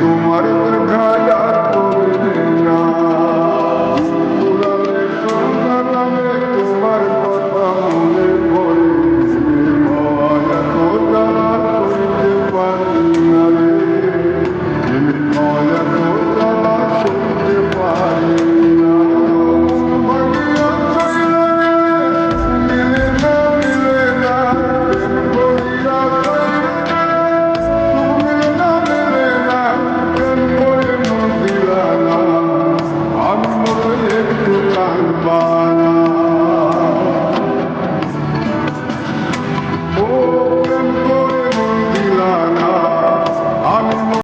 তোমার Bye.